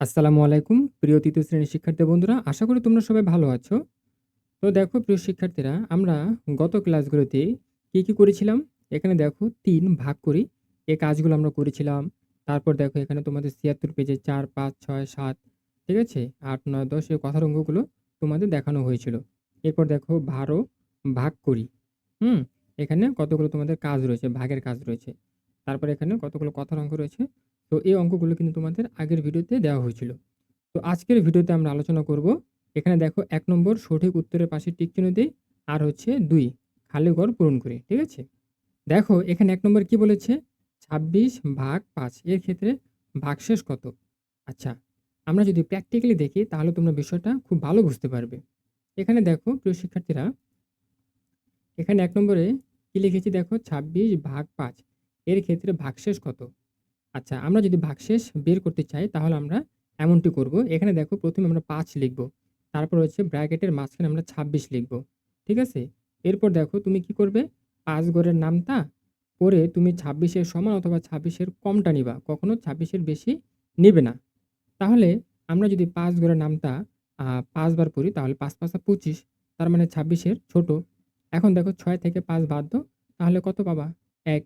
আসসালামু আলাইকুম, প্রিয় তৃতীয় শ্রেণির শিক্ষার্থী বন্ধুরা, আশা করি তোমরা সবাই ভালো আছো। তো দেখো, প্রিয় শিক্ষার্থীরা, আমরা গত ক্লাসগুলোতে কি কি করেছিলাম? এখানে দেখো, তিন ভাগ করি। এ কাজগুলো আমরা করেছিলাম। তারপর দেখো, এখানে তোমাদের ছিয়াত্তর পেজে চার, পাঁচ, ছয়, সাত, ঠিক আছে? আট, নয়, দশ এই কথার অঙ্কগুলো তোমাদের দেখানো হয়েছিল। এরপর দেখো, বারো ভাগ করি। হুম? এখানে কতগুলো তোমাদের কাজ রয়েছে, ভাগের কাজ রয়েছে। তারপর এখানে কতগুলো কথার অঙ্ক রয়েছে তো এই অঙ্কগুলো কিন্তু তোমাদের আগের ভিডিওতে দেওয়া হয়েছিল। তো আজকের ভিডিওতে আমরা আলোচনা করব, এখানে দেখো এক নম্বর সঠিক উত্তরের পাশে টিক চিহ্ন দিই, আর হচ্ছে দুই, খালি ঘর পূরণ করি, ঠিক আছে? দেখো, এখানে এক নম্বর কি বলেছে? ছাব্বিশ ভাগ পাঁচ, এর ক্ষেত্রে ভাগশেষ কত? আচ্ছা আমরা যদি প্র্যাকটিক্যালি দেখি, তাহলে তোমরা বিষয়টা খুব ভালো বুঝতে পারবে। এখানে দেখো, প্রিয় শিক্ষার্থীরা, এখানে এক নম্বরে কি লিখেছি দেখো? ছাব্বিশ ভাগ পাঁচ, এর ক্ষেত্রে ভাগশেষ কত? আচ্ছা আমরা যদি ভাগশেষ বের করতে চাই, তাহলে আমরা এমনটি করব। এখানে দেখো প্রথমে আমরা পাঁচ লিখব, তারপর হচ্ছে ব্র্যাকেটের মাঝখানে আমরা ছাব্বিশ লিখব, ঠিক আছে? এরপর দেখো তুমি কি করবে? পাঁচ গড়ের নামটা পরে তুমি ছাব্বিশের সমান অথবা ছাব্বিশের কমটা নিবা, কখনো ছাব্বিশের বেশি নেবে না। তাহলে আমরা যদি পাঁচ গড়ের নামটা পাঁচবার পড়ি, তাহলে পাঁচ পাঁচা পঁচিশ, তার মানে ছাব্বিশের ছোট। এখন দেখো ছয় থেকে পাঁচ বাদ দাও, তাহলে কত পাবা? এক।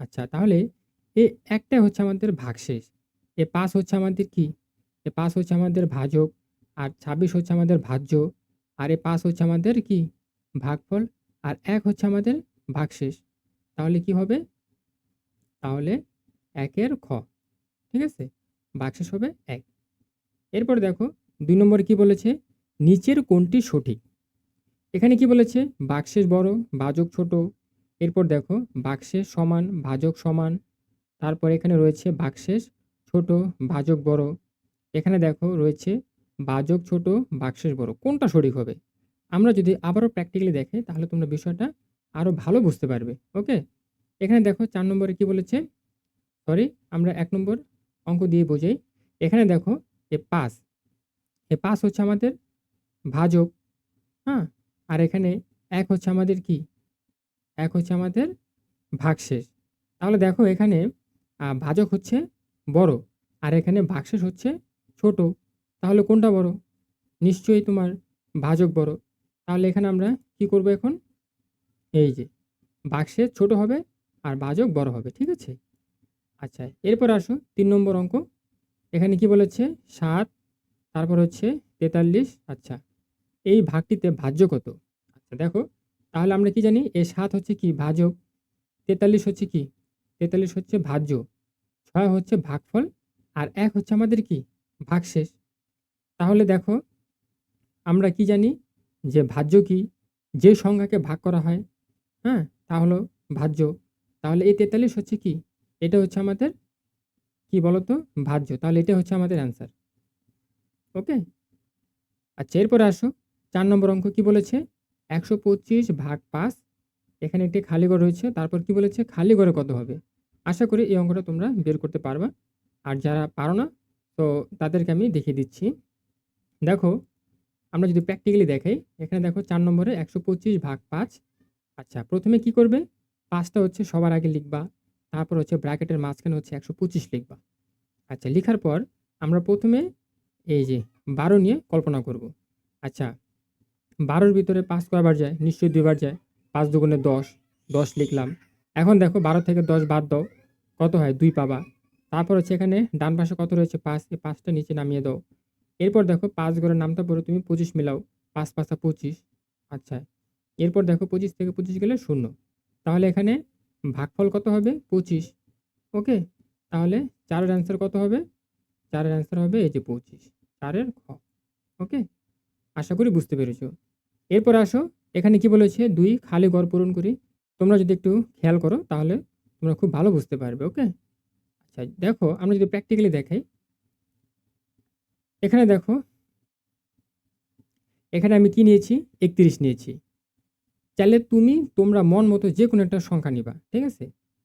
আচ্ছা তাহলে এ একটাই হচ্ছে আমাদের ভাগশেষ। এ পাঁচ হচ্ছে আমাদের কি? এ পাঁচ হচ্ছে আমাদের ভাজক, আর ছাব্বিশ হচ্ছে আমাদের ভাজ্য, আর এ পাঁচ হচ্ছে আমাদের কি? ভাগফল, আর এক হচ্ছে আমাদের ভাগশেষ। তাহলে কি হবে? তাহলে একের খ, ঠিক আছে? ভাগশেষ হবে এক। এরপর দেখো, দুই নম্বরে কি বলেছে? নিচের কোনটি সঠিক? এখানে কি বলেছে? বাক্সেস বড়, ভাজক ছোট। এরপর দেখো বাক্সেস সমান, ভাজক সমান তারপর এখানে রয়েছে বাক্সেস ছোট ভাজক বড়। এখানে দেখো রয়েছে বাজক ছোট বাক্সেস বড়। কোনটা সঠিক হবে? আমরা যদি আবারও প্র্যাকটিক্যালি দেখে, তাহলে তোমরা বিষয়টা আরও ভালো বুঝতে পারবে ওকে এখানে দেখো চার নম্বরে কি বলেছে? সরি আমরা এক নম্বর অঙ্ক দিয়ে বোঝাই। এখানে দেখো এ পাস। এ পাস হচ্ছে আমাদের ভাজক হ্যাঁ? আর এখানে এক হচ্ছে আমাদের কি? এক হচ্ছে আমাদের ভাগশেষ। তাহলে দেখো এখানে ভাজক হচ্ছে বড় আর এখানে ভাগশেষ হচ্ছে ছোট। তাহলে কোনটা বড়? নিশ্চয়ই তোমার ভাজক বড়। তাহলে এখানে আমরা কি করব এখন? এই যে ভাগশেষ ছোট হবে আর ভাজক বড় হবে, ঠিক আছে? আচ্ছা এরপর আসো তিন নম্বর অঙ্ক। এখানে কি বলেছে? সাত, তারপর হচ্ছে তেতাল্লিশ। আচ্ছা এই ভাগটিতে ভাজ্য কত? আচ্ছা দেখো, তাহলে আমরা কি জানি? এ সাত হচ্ছে কি? ভাজক। তেতাল্লিশ হচ্ছে কি? তেতাল্লিশ হচ্ছে ভাজ্য, ছয় হচ্ছে ভাগফল, আর এক হচ্ছে আমাদের কি? ভাগশেষ। তাহলে দেখো, আমরা কি জানি যে ভাজ্য কি? যে সংখ্যাকে ভাগ করা হয় হ্যাঁ তা হলো ভাজ্য। তাহলে এই তেতাল্লিশ হচ্ছে কি? এটা হচ্ছে আমাদের কি বলতো? ভাজ্য। তাহলে এটা হচ্ছে আমাদের অ্যান্সার ওকে আচ্ছা এরপরে আসো। চার নম্বর অঙ্ক কি বলেছে? একশো পঁচিশ ভাগ পাঁচ, এখানে একটি খালি ঘর রয়েছে, তারপর কি বলেছে? খালি ঘরে কত হবে? আশা করি এই অঙ্কটা তোমরা বের করতে পারবা। আর যারা পারো না, তো তাদেরকে আমি দেখিয়ে দিচ্ছি। দেখো, আমরা যদি প্র্যাকটিক্যালি দেখাই, এখানে দেখো চার নম্বরে একশো পঁচিশ ভাগ পাঁচ। আচ্ছা প্রথমে কি করবে? পাঁচটা হচ্ছে সবার আগে লিখবা, তারপর হচ্ছে ব্র্যাকেটের মাঝখানে হচ্ছে একশো পঁচিশ লিখবা। আচ্ছা লেখার পর আমরা প্রথমে এই যে বারো নিয়ে কল্পনা করব। আচ্ছা বারোর ভিতরে পাঁচ কয়বার যায়? নিশ্চয়ই দুইবার যায়। পাঁচ দুগুণে দশ দশ লিখলাম। এখন দেখো বারো থেকে দশ বাদ দাও। কত হয়? দুই পাবা। তারপর হচ্ছে এখানে ডান পাশে কত রয়েছে? পাঁচ। এই পাঁচটা নিচে নামিয়ে দাও। এরপর দেখো পাঁচ ঘরের নামটা পরে তুমি পঁচিশ মিলাও। পাঁচ পাঁচা পঁচিশ। আচ্ছা। এরপর দেখো পঁচিশ থেকে পঁচিশ গেলে শূন্য। তাহলে এখানে ভাগফল কত হবে? পঁচিশ। ওকে? তাহলে চারের অ্যান্সার কত হবে? চারের অ্যান্সার হবে এই যে পঁচিশ। চারের খ। ওকে? আশা করি বুঝতে পেরেছ। এরপর আসো। এখানে কি বলেছে? দুই, খালি ঘর পূরণ করি। তোমরা যদি একটু খেয়াল করো, তাহলে তোমরা খুব ভালো বুঝতে পারবে, ওকে? আচ্ছা দেখো, আমরা যদি প্র্যাকটিক্যালি দেখাই। এখানে দেখো, এখানে আমি কি নিয়েছি? একত্রিশ নিয়েছি। চাইলে তুমি, তোমরা মন মতো যে কোনো একটা সংখ্যা নিবা, ঠিক আছে?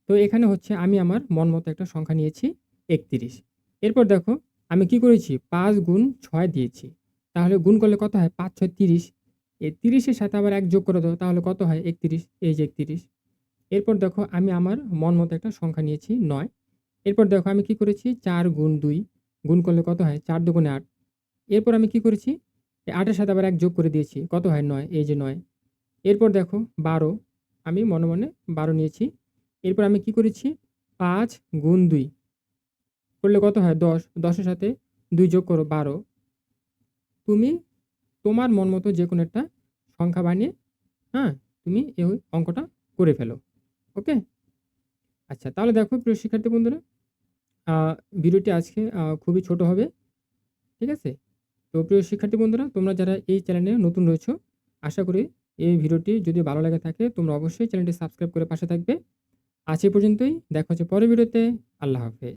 তো এখানে হচ্ছে আমি আমার মন মতো একটা সংখ্যা নিয়েছি, একত্রিশ। এরপর দেখো, আমি কি করেছি? পাঁচ গুণ ছয় দিয়েছি। তাহলে গুণ করলে কত হয়? পাঁচ, ছয়, তিরিশ। এই তিরিশের সাথে আবার এক যোগ করে দাও, তাহলে কত হয়? একত্রিশ, এই যে একত্রিশ। এরপর দেখো আমি আমার মন মতো একটা সংখ্যা নিয়েছি, নয়। এরপর দেখো আমি কি করেছি? চার গুণ দুই, গুণ করলে কত হয়? চার দুগুণে আট। এরপর আমি কি করেছি? আটের সাথে আবার এক যোগ করে দিয়েছি, কত হয়? নয়, এই যে নয়। এরপর দেখো বারো, আমি মনে মনে বারো নিয়েছি। এরপর আমি কি করেছি? পাঁচ গুণ দুই। করলে কত হয়? দশ। দশের সাথে দুই যোগ করো, বারো। তুমি তোমার মন মতো যে কোনো একটা সংখ্যা বানিয়ে হ্যাঁ তুমি এই অঙ্কটা করে ফেলো, ওকে? আচ্ছা তাহলে দেখো প্রিয় শিক্ষার্থী বন্ধুরা ভিডিওটি আজকে খুবই ছোট হবে, ঠিক আছে? তো প্রিয় শিক্ষার্থী বন্ধুরা, তোমরা যারা এই চ্যানেলে নতুন রয়েছো, আশা করি এই ভিডিওটি যদি ভালো লাগে থাকে, তোমরা অবশ্যই চ্যানেলটি সাবস্ক্রাইব করে পাশে থাকবে। আজ এই পর্যন্তই, দেখা হচ্ছে পরের ভিডিওতে, আল্লাহ হাফেজ।